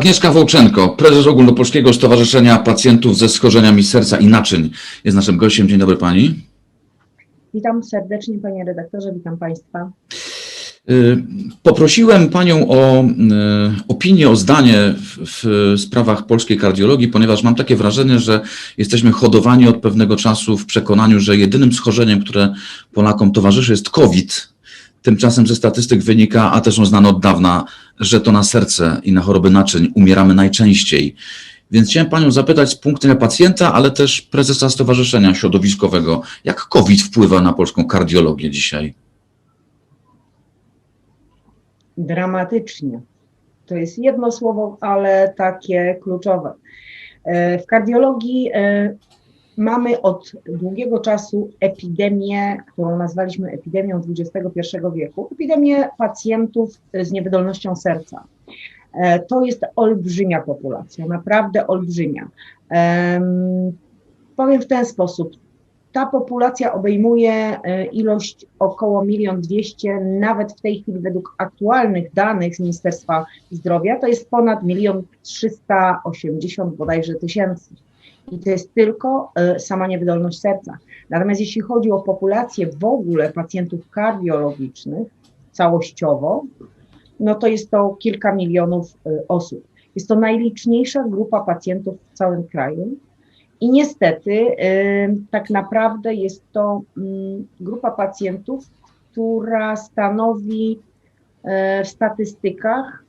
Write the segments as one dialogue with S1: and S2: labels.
S1: Agnieszka Wołczenko, prezes Ogólnopolskiego Stowarzyszenia Pacjentów ze schorzeniami serca i naczyń jest naszym gościem. Dzień dobry pani.
S2: Witam serdecznie panie redaktorze, witam państwa.
S1: Y, Poprosiłem panią o y, opinię, o zdanie w, w sprawach polskiej kardiologii, ponieważ mam takie wrażenie, że jesteśmy hodowani od pewnego czasu w przekonaniu, że jedynym schorzeniem, które Polakom towarzyszy jest COVID. Tymczasem ze statystyk wynika, a też są znane od dawna, że to na serce i na choroby naczyń umieramy najczęściej. Więc chciałem panią zapytać z punktu widzenia pacjenta, ale też prezesa Stowarzyszenia Środowiskowego, jak COVID wpływa na polską kardiologię dzisiaj?
S2: Dramatycznie. To jest jedno słowo, ale takie kluczowe. E, W kardiologii e, mamy od długiego czasu epidemię, którą nazwaliśmy epidemią XXI wieku, epidemię pacjentów z niewydolnością serca. E, To jest olbrzymia populacja, naprawdę olbrzymia. Em, Powiem w ten sposób. Ta populacja obejmuje e, ilość około 1 200 nawet w tej chwili według aktualnych danych z Ministerstwa Zdrowia to jest ponad 1 380 bodajże tysięcy. I to jest tylko e, sama niewydolność serca. Natomiast jeśli chodzi o populację w ogóle pacjentów kardiologicznych całościowo, no to jest to kilka milionów e, osób. Jest to najliczniejsza grupa pacjentów w całym kraju. I niestety, y, tak naprawdę jest to mm, grupa pacjentów, która stanowi w statystykach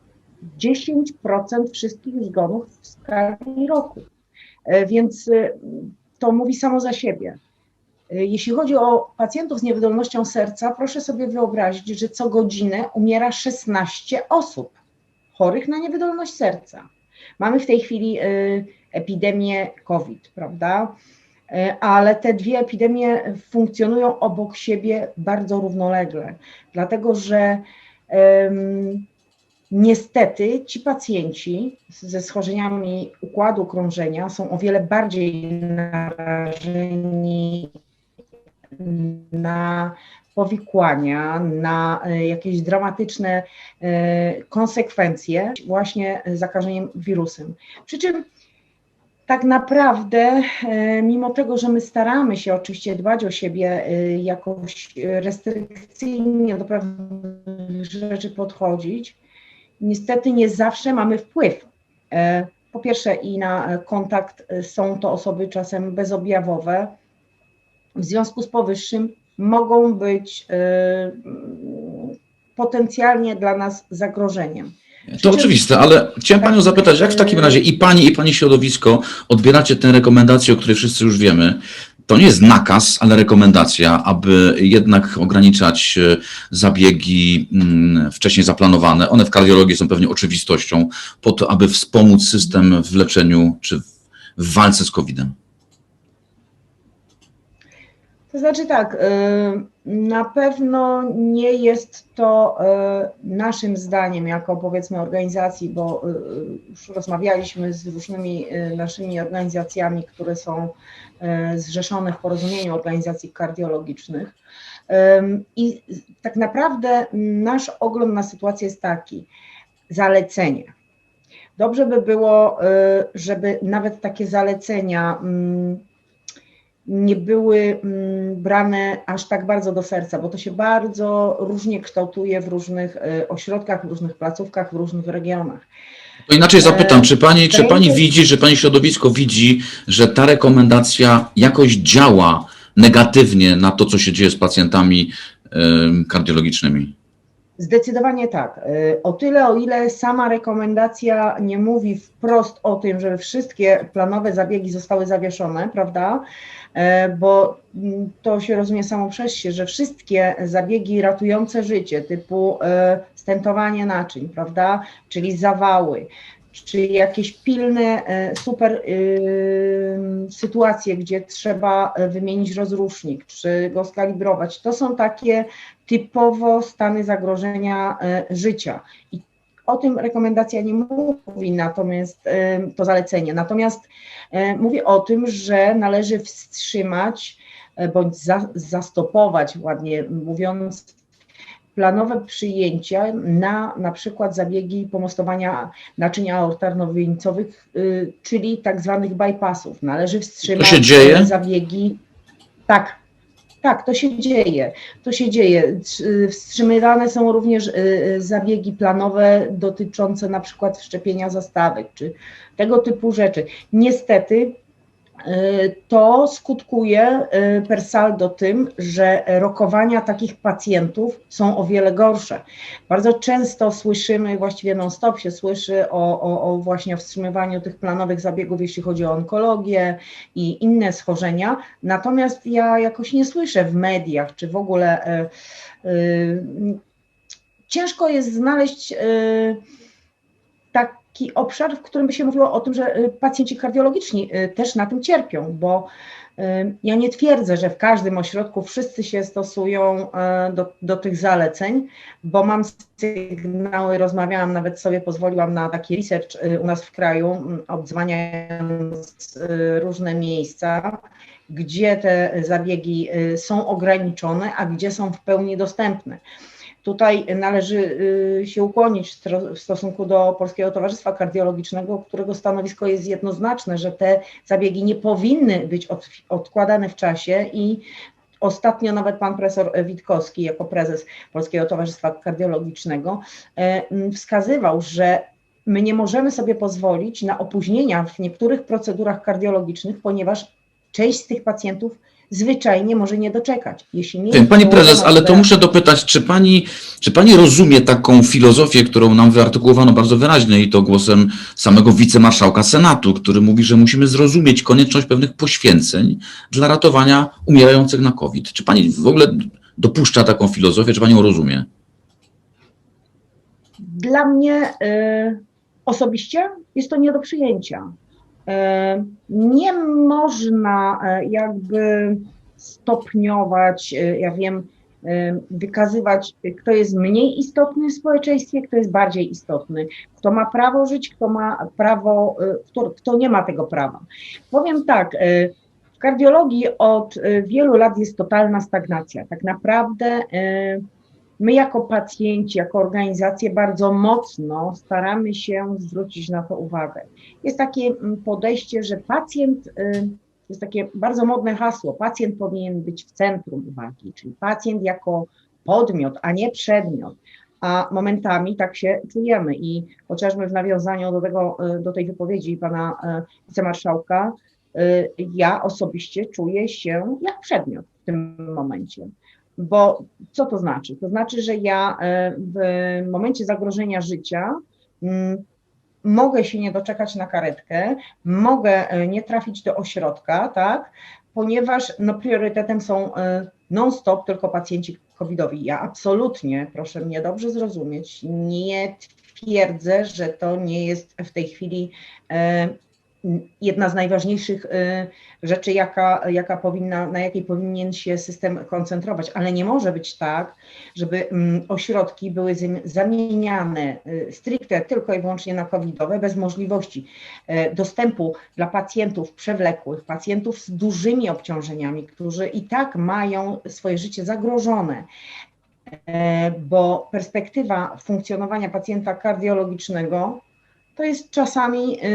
S2: 10% wszystkich zgonów w skali roku. Y, Więc y, to mówi samo za siebie. Y, Jeśli chodzi o pacjentów z niewydolnością serca, proszę sobie wyobrazić, że co godzinę umiera 16 osób chorych na niewydolność serca. Mamy w tej chwili epidemię COVID, prawda? Ale te dwie epidemie funkcjonują obok siebie bardzo równolegle, dlatego że niestety ci pacjenci ze schorzeniami układu krążenia są o wiele bardziej narażeni na powikłania, na e, jakieś dramatyczne e, konsekwencje właśnie zakażeniem wirusem. Przy czym tak naprawdę, e, mimo tego, że my staramy się oczywiście dbać o siebie jakoś restrykcyjnie do pewnych rzeczy podchodzić, niestety nie zawsze mamy wpływ. E, Po pierwsze i na kontakt e, są to osoby czasem bezobjawowe, w związku z powyższym mogą być mm, potencjalnie dla nas zagrożeniem.
S1: To oczywiste, ale chciałem Panią zapytać, jak w takim razie i Pani, i Pani środowisko odbieracie tę rekomendację, o której wszyscy już wiemy. To nie jest nakaz, ale rekomendacja, aby jednak ograniczać e, zabiegi mm, wcześniej zaplanowane. One w kardiologii są pewnie oczywistością, po to, aby wspomóc system w leczeniu czy w- walce z COVID-em.
S2: To znaczy tak, y, na pewno nie jest to y, naszym zdaniem jako powiedzmy organizacji, bo y, już rozmawialiśmy z różnymi y, naszymi organizacjami, które są zrzeszone w porozumieniu organizacji kardiologicznych. I tak naprawdę nasz ogląd na sytuację jest taki, zalecenie. Dobrze by było, żeby nawet takie zalecenia mm, nie były mm, brane aż tak bardzo do serca, bo to się bardzo różnie kształtuje w różnych y, ośrodkach, w różnych placówkach, w różnych regionach.
S1: To inaczej zapytam, czy Pani, czy pani widzi, że Pani środowisko widzi, że ta rekomendacja jakoś działa negatywnie na to, co się dzieje z pacjentami kardiologicznymi?
S2: Zdecydowanie tak. Y, O tyle, o ile sama rekomendacja nie mówi wprost o tym, żeby wszystkie planowe zabiegi zostały zawieszone, prawda? E, Bo mm, to się rozumie samo przez się, że wszystkie zabiegi ratujące życie, typu e, stentowanie naczyń, prawda? Czyli zawały, czy jakieś pilne, e, super y, sytuacje, gdzie trzeba e, wymienić rozrusznik, czy go skalibrować. To są takie typowo stany zagrożenia e, życia. I o tym rekomendacja nie mówi, natomiast e, to zalecenie. Natomiast e, mówi o tym, że należy wstrzymać e, bądź za, zastopować, ładnie mówiąc, planowe przyjęcia na na przykład zabiegi pomostowania naczyń aortarno-wieńcowych, y, czyli tak zwanych bypassów. Należy wstrzymać
S1: się dzieje?
S2: zabiegi. Tak, tak, to się dzieje. To się dzieje. Tr- Wstrzymywane są również y, y, zabiegi planowe dotyczące na przykład wszczepienia zastawek czy tego typu rzeczy. Niestety y, to skutkuje y, per saldo tym, że rokowania takich pacjentów są o wiele gorsze. Bardzo często słyszymy, właściwie non-stop się słyszy o, o, o właśnie wstrzymywaniu tych planowych zabiegów, jeśli chodzi o onkologię i inne schorzenia. Natomiast ja jakoś nie słyszę w mediach, czy w ogóle e, e, ciężko jest znaleźć e, taki obszar, w którym by się mówiło o tym, że e, pacjenci kardiologiczni e, też na tym cierpią, bo e, ja nie twierdzę, że w każdym ośrodku wszyscy się stosują e, do, do tych zaleceń, bo mam sygnały, rozmawiałam, nawet sobie pozwoliłam na taki research u nas w kraju, obdzwaniając różne miejsca, gdzie te zabiegi y, są ograniczone, a gdzie są w pełni dostępne. Tutaj należy y, się ukłonić w stosunku do Polskiego Towarzystwa Kardiologicznego, którego stanowisko jest jednoznaczne, że te zabiegi nie powinny być od, odkładane w czasie i Ostatnio nawet pan profesor Witkowski, jako prezes Polskiego Towarzystwa Kardiologicznego, e, wskazywał, że my nie możemy sobie pozwolić na opóźnienia w niektórych procedurach kardiologicznych, ponieważ część z tych pacjentów zwyczajnie może nie doczekać. Jeśli nie
S1: Wiem,
S2: jest
S1: Pani
S2: położona
S1: prezes, ale to muszę dopytać, czy pani, czy pani rozumie taką filozofię, którą nam wyartykułowano bardzo wyraźnie i to głosem samego wicemarszałka Senatu, który mówi, że musimy zrozumieć konieczność pewnych poświęceń dla ratowania umierających na COVID. Czy pani w ogóle dopuszcza taką filozofię, czy pani ją rozumie?
S2: Dla mnie y, osobiście jest to nie do przyjęcia. Y, nie można y, jakby stopniować, y, ja wiem, wykazywać, kto jest mniej istotny w społeczeństwie, kto jest bardziej istotny, kto ma prawo żyć, kto ma prawo, kto, kto nie ma tego prawa. Powiem tak, w kardiologii od wielu lat jest totalna stagnacja. Tak naprawdę My jako pacjenci, jako organizacje bardzo mocno staramy się zwrócić na to uwagę. Jest takie mm, podejście, że pacjent, y, jest takie bardzo modne hasło, pacjent powinien być w centrum uwagi, czyli pacjent jako podmiot, a nie przedmiot. A momentami tak się czujemy i chociażby w nawiązaniu do, tego, y, do tej wypowiedzi pana y, wicemarszałka, ja osobiście czuję się jak przedmiot w tym momencie. Bo co to znaczy? To znaczy, że ja e, w momencie zagrożenia życia mm, mogę się nie doczekać na karetkę, mogę e, nie trafić do ośrodka, tak? Ponieważ no, priorytetem są e, non-stop tylko pacjenci covidowi. Ja absolutnie, proszę mnie dobrze zrozumieć, nie twierdzę, że to nie jest w tej chwili jedna z najważniejszych e, rzeczy, jaka, jaka powinna, na jakiej powinien się system koncentrować, ale nie może być tak, żeby mm, ośrodki były zam- zamieniane y, stricte tylko i wyłącznie na covidowe, bez możliwości e, dostępu dla pacjentów przewlekłych, pacjentów z dużymi obciążeniami, którzy i tak mają swoje życie zagrożone, E, bo perspektywa funkcjonowania pacjenta kardiologicznego to jest czasami y,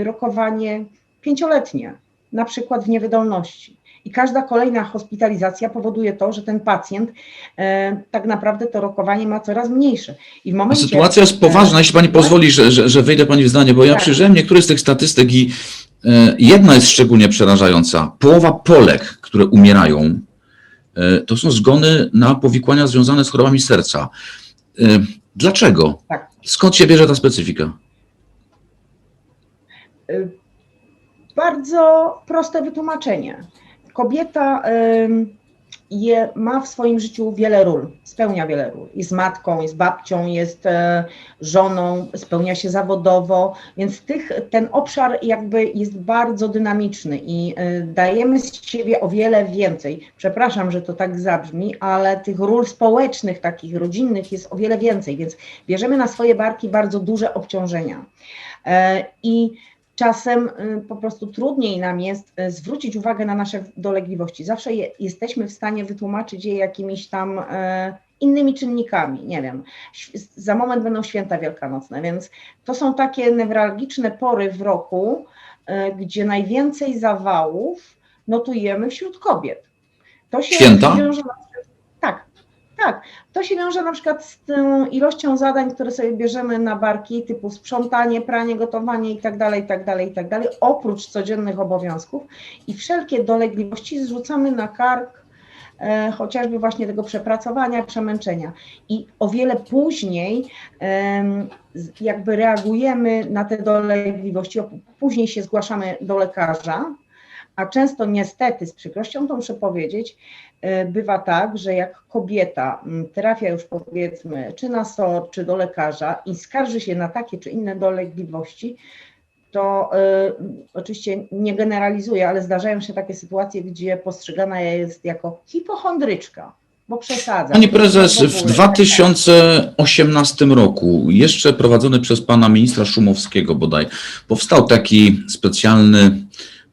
S2: y, rokowanie pięcioletnie, na przykład w niewydolności. I każda kolejna hospitalizacja powoduje to, że ten pacjent e, tak naprawdę to rokowanie ma coraz mniejsze. I w momencie.
S1: Sytuacja jest poważna, jeśli pani pozwoli, że, że, że wejdę pani w zdanie, bo ja
S2: Tak.
S1: przyjrzałem niektóre z tych statystyk i e, jedna jest szczególnie przerażająca. Połowa Polek, które umierają, e, to są zgony na powikłania związane z chorobami serca. E, dlaczego?
S2: Tak.
S1: Skąd się bierze ta specyfika?
S2: Y, Bardzo proste wytłumaczenie. Kobieta je, ma w swoim życiu wiele ról, spełnia wiele ról. Jest matką, jest babcią, jest e, żoną, spełnia się zawodowo, więc tych, ten obszar jakby jest bardzo dynamiczny i e, dajemy z siebie o wiele więcej. Przepraszam, że to tak zabrzmi, ale tych ról społecznych, takich rodzinnych jest o wiele więcej, więc bierzemy na swoje barki bardzo duże obciążenia. E, I czasem y, po prostu trudniej nam jest y, zwrócić uwagę na nasze dolegliwości. Zawsze je, jesteśmy w stanie wytłumaczyć je jakimiś tam y, innymi czynnikami. Nie wiem, za moment będą święta wielkanocne, więc to są takie newralgiczne pory w roku, gdzie najwięcej zawałów notujemy wśród kobiet. To się
S1: Święta?
S2: wiąże na tak. To się wiąże na przykład z tą ilością zadań, które sobie bierzemy na barki, typu sprzątanie, pranie, gotowanie i tak dalej, i tak dalej, i tak dalej, oprócz codziennych obowiązków i wszelkie dolegliwości zrzucamy na kark e, chociażby właśnie tego przepracowania, przemęczenia. I o wiele później z- jakby reagujemy na te dolegliwości, później się zgłaszamy do lekarza, a często niestety, z przykrością to muszę powiedzieć, e, bywa tak, że jak kobieta m, trafia już powiedzmy czy na SOR, czy do lekarza i skarży się na takie czy inne dolegliwości, to e, oczywiście nie generalizuję, ale zdarzają się takie sytuacje, gdzie postrzegana jest jako hipochondryczka, bo przesadza.
S1: Pani prezes,
S2: W ogóle,
S1: w
S2: tak, tak.
S1: 2018 roku, jeszcze prowadzony przez pana ministra Szumowskiego bodaj, powstał taki specjalny,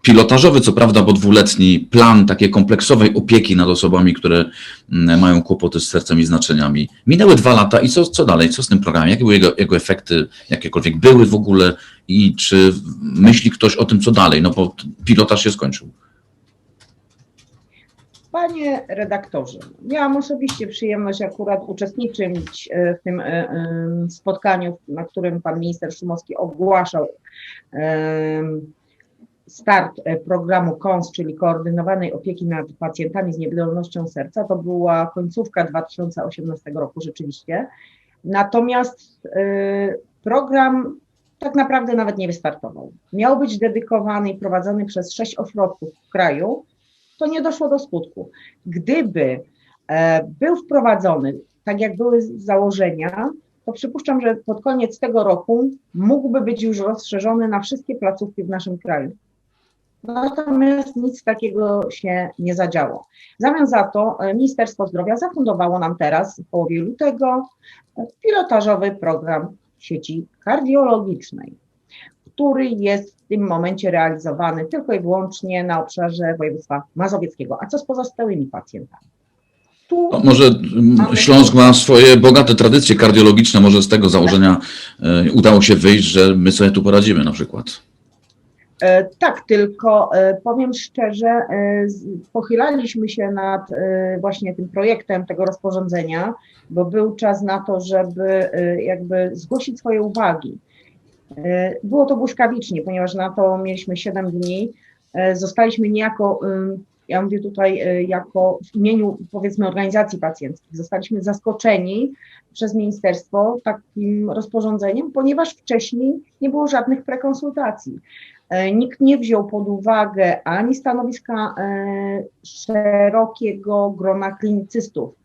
S1: pilotażowy, co prawda, bo dwuletni plan takiej kompleksowej opieki nad osobami, które mm, mają kłopoty z sercem i znaczeniami. Minęły dwa lata i co, co dalej? Co z tym programem? Jakie były jego, jego efekty, jakiekolwiek były w ogóle i czy myśli ktoś o tym, co dalej? No bo pilotaż się skończył.
S2: Panie redaktorze, miałam osobiście przyjemność akurat uczestniczyć e, w tym e, e, spotkaniu, na którym pan minister Szumowski ogłaszał start e, programu KONS, czyli Koordynowanej Opieki nad Pacjentami z Niewydolnością Serca. To była końcówka 2018 roku rzeczywiście. Natomiast e, program tak naprawdę nawet nie wystartował. Miał być dedykowany i prowadzony przez sześć ośrodków w kraju, to nie doszło do skutku. Gdyby e, był wprowadzony, tak jak były założenia, to przypuszczam, że pod koniec tego roku mógłby być już rozszerzony na wszystkie placówki w naszym kraju. Natomiast nic takiego się nie zadziało. W zamian za to e, Ministerstwo Zdrowia zafundowało nam teraz w połowie lutego e, pilotażowy program sieci kardiologicznej który jest w tym momencie realizowany tylko i wyłącznie na obszarze województwa mazowieckiego. A co z pozostałymi pacjentami? Tu
S1: No, może Śląsk ma swoje bogate tradycje kardiologiczne, może z tego założenia e, udało się wyjść, że my sobie tu poradzimy na przykład.
S2: E, Tak, tylko e, powiem szczerze, e, pochylaliśmy się nad właśnie tym projektem tego rozporządzenia, bo był czas na to, żeby jakby zgłosić swoje uwagi. Było to błyskawicznie, ponieważ na to mieliśmy 7 dni. Zostaliśmy niejako, ja mówię tutaj jako w imieniu powiedzmy organizacji pacjenckich, zostaliśmy zaskoczeni przez ministerstwo takim rozporządzeniem, ponieważ wcześniej nie było żadnych prekonsultacji. E, Nikt nie wziął pod uwagę ani stanowiska e, szerokiego grona klinicystów,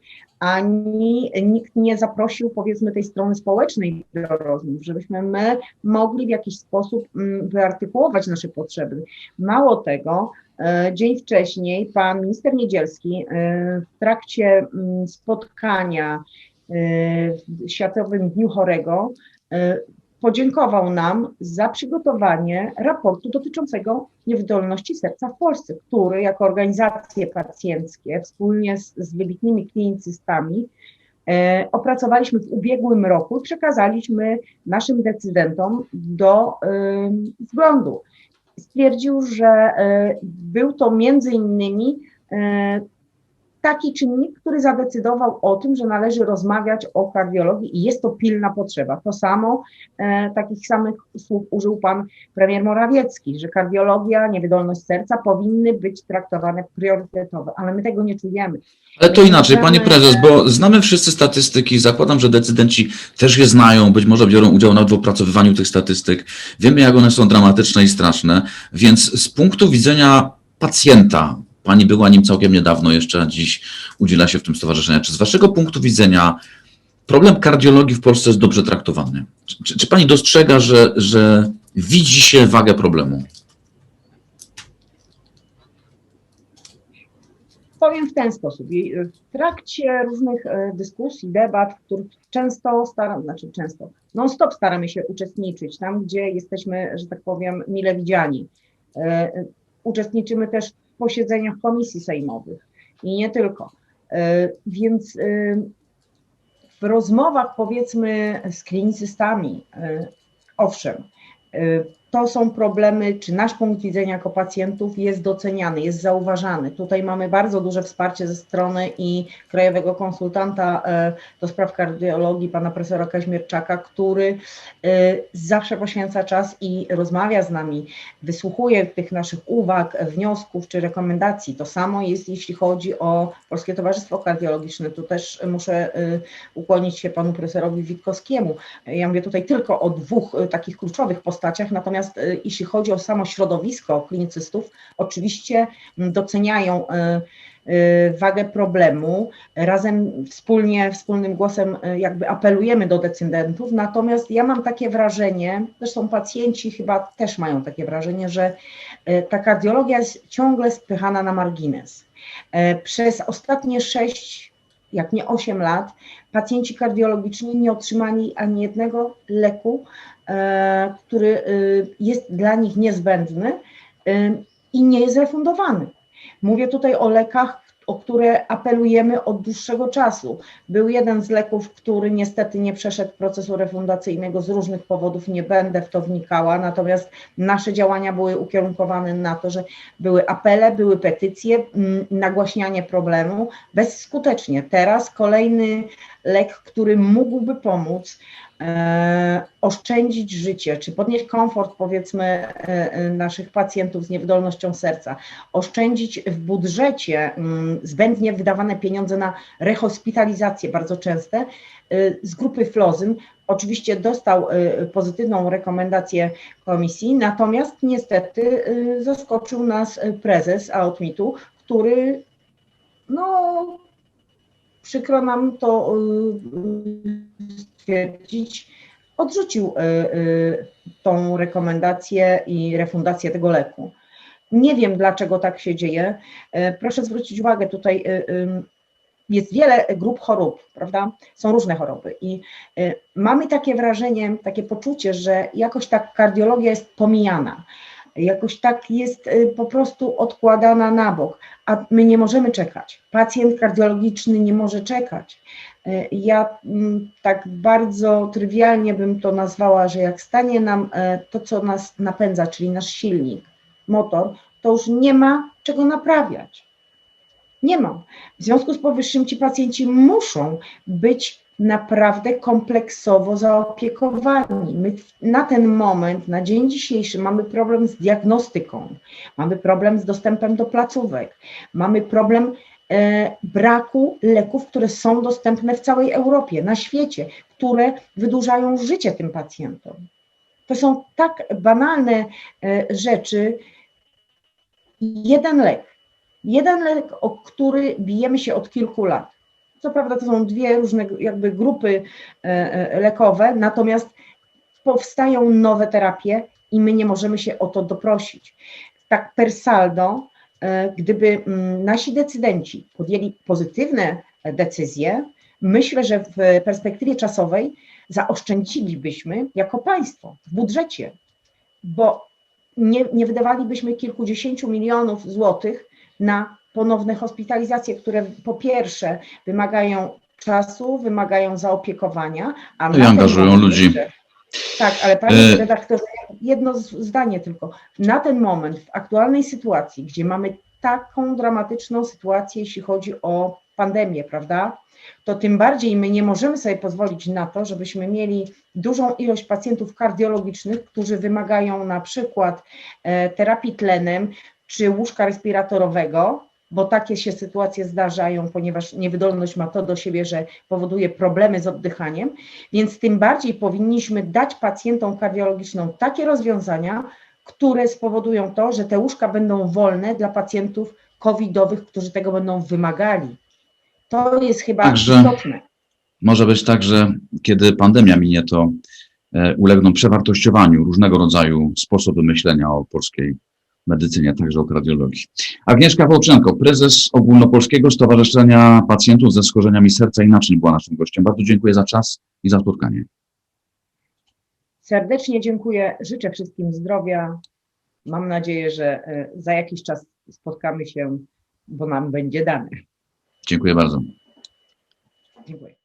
S2: ani nikt nie zaprosił powiedzmy tej strony społecznej do rozmów, żebyśmy my mogli w jakiś sposób mm, wyartykułować nasze potrzeby. Mało tego, e, dzień wcześniej pan minister Niedzielski w trakcie mm, spotkania w Światowym Dniu Chorego podziękował nam za przygotowanie raportu dotyczącego niewydolności serca w Polsce, który jako organizacje pacjenckie wspólnie z, z wybitnymi klinicystami e, opracowaliśmy w ubiegłym roku i przekazaliśmy naszym decydentom do e, wglądu. Stwierdził, że e, był to między innymi e, taki czynnik, który zadecydował o tym, że należy rozmawiać o kardiologii i jest to pilna potrzeba. To samo, e, takich samych słów użył pan premier Morawiecki, że kardiologia, niewydolność serca powinny być traktowane priorytetowo, ale my tego nie czujemy.
S1: Ale to inaczej,
S2: możemy-
S1: pani prezes, bo znamy wszyscy statystyki, zakładam, że decydenci też je znają, być może biorą udział nawet w opracowywaniu tych statystyk. Wiemy, jak one są dramatyczne i straszne, więc z punktu widzenia pacjenta, pani była nim całkiem niedawno jeszcze, dziś udziela się w tym stowarzyszeniu. Czy z waszego punktu widzenia problem kardiologii w Polsce jest dobrze traktowany? Czy, czy pani dostrzega, że, że widzi się wagę problemu?
S2: Powiem w ten sposób. I W trakcie różnych e, dyskusji, debat, w których często staram, znaczy często, non-stop staramy się uczestniczyć tam, gdzie jesteśmy, że tak powiem, mile widziani. E, Uczestniczymy też posiedzeniach komisji sejmowych i nie tylko. E, Więc e, w rozmowach powiedzmy z klinicystami, e, owszem, to są problemy, czy nasz punkt widzenia jako pacjentów jest doceniany, jest zauważany. Tutaj mamy bardzo duże wsparcie ze strony i krajowego konsultanta e, do spraw kardiologii, pana profesora Kaźmierczaka, który e, zawsze poświęca czas i rozmawia z nami, wysłuchuje tych naszych uwag, wniosków czy rekomendacji. To samo jest, jeśli chodzi o Polskie Towarzystwo Kardiologiczne. Tu też muszę e, ukłonić się panu profesorowi Witkowskiemu. Ja mówię tutaj tylko o dwóch takich kluczowych postaciach, natomiast e, jeśli chodzi o samo środowisko klinicystów, oczywiście m, doceniają e, e, wagę problemu. Razem wspólnie, wspólnym głosem jakby apelujemy do decydentów, natomiast ja mam takie wrażenie, zresztą pacjenci chyba też mają takie wrażenie, że ta kardiologia jest ciągle spychana na margines. Przez ostatnie sześć, jak nie osiem lat, pacjenci kardiologiczni nie otrzymali ani jednego leku, który e, jest dla nich niezbędny e, i nie jest refundowany. Mówię tutaj o lekach, o które apelujemy od dłuższego czasu. Był jeden z leków, który niestety nie przeszedł procesu refundacyjnego z różnych powodów, nie będę w to wnikała, natomiast nasze działania były ukierunkowane na to, że były apele, były petycje, mm, nagłaśnianie problemu bezskutecznie. Teraz kolejny lek, który mógłby pomóc e, oszczędzić życie, czy podnieść komfort powiedzmy e, e, naszych pacjentów z niewydolnością serca, oszczędzić w budżecie mm, zbędnie wydawane pieniądze na rehospitalizacje bardzo częste z grupy Flozyn. Oczywiście dostał pozytywną rekomendację komisji, natomiast niestety zaskoczył nas prezes AOTMIT-u, który no przykro nam to y, stwierdzić, odrzucił y, y, tą rekomendację i refundację tego leku. Nie wiem, dlaczego tak się dzieje. E, Proszę zwrócić uwagę, tutaj y, jest wiele grup chorób, prawda? Są różne choroby i y, mamy takie wrażenie, takie poczucie, że jakoś tak kardiologia jest pomijana, jakoś tak jest y, po prostu odkładana na bok, a my nie możemy czekać. Pacjent kardiologiczny nie może czekać. Y, Ja mm, tak bardzo trywialnie bym to nazwała, że jak stanie nam e, to, co nas napędza, czyli nasz silnik, motor, to już nie ma czego naprawiać. Nie ma. W związku z powyższym ci pacjenci muszą być naprawdę kompleksowo zaopiekowani. My na ten moment, na dzień dzisiejszy mamy problem z diagnostyką, mamy problem z dostępem do placówek, mamy problem e, braku leków, które są dostępne w całej Europie, na świecie, które wydłużają życie tym pacjentom. To są tak banalne e, rzeczy. Jeden lek, jeden lek, o który bijemy się od kilku lat. Co prawda to są dwie różne jakby grupy e, e, lekowe, natomiast powstają nowe terapie i my nie możemy się o to doprosić. Tak per saldo, e, gdyby mm, nasi decydenci podjęli pozytywne decyzje, myślę, że w perspektywie czasowej zaoszczędzilibyśmy jako państwo w budżecie, bo nie, nie wydawalibyśmy kilkudziesięciu milionów złotych na ponowne hospitalizacje, które po pierwsze wymagają czasu, wymagają zaopiekowania, a
S1: i angażują ludzi.
S2: jeszcze- Tak, ale panie
S1: E-
S2: redaktorze, jedno zdanie tylko. Na ten moment, w aktualnej sytuacji, gdzie mamy taką dramatyczną sytuację, jeśli chodzi o pandemię, prawda? To tym bardziej my nie możemy sobie pozwolić na to, żebyśmy mieli dużą ilość pacjentów kardiologicznych, którzy wymagają na przykład e, terapii tlenem czy łóżka respiratorowego, bo takie się sytuacje zdarzają, ponieważ niewydolność ma to do siebie, że powoduje problemy z oddychaniem, więc tym bardziej powinniśmy dać pacjentom kardiologicznym takie rozwiązania, które spowodują to, że te łóżka będą wolne dla pacjentów covidowych, którzy tego będą wymagali. To jest chyba
S1: Także-
S2: istotne.
S1: Może być tak, że kiedy pandemia minie, to e, ulegną przewartościowaniu różnego rodzaju sposoby myślenia o polskiej medycynie, także od radiologii. Agnieszka Wołczenko, prezes Ogólnopolskiego Stowarzyszenia Pacjentów ze Schorzeniami Serca i Naczyń była naszym gościem. Bardzo dziękuję za czas i za spotkanie.
S2: Serdecznie dziękuję, życzę wszystkim zdrowia. Mam nadzieję, że e, za jakiś czas spotkamy się, bo nam będzie dane.
S1: Dziękuję bardzo.
S2: Dziękuję.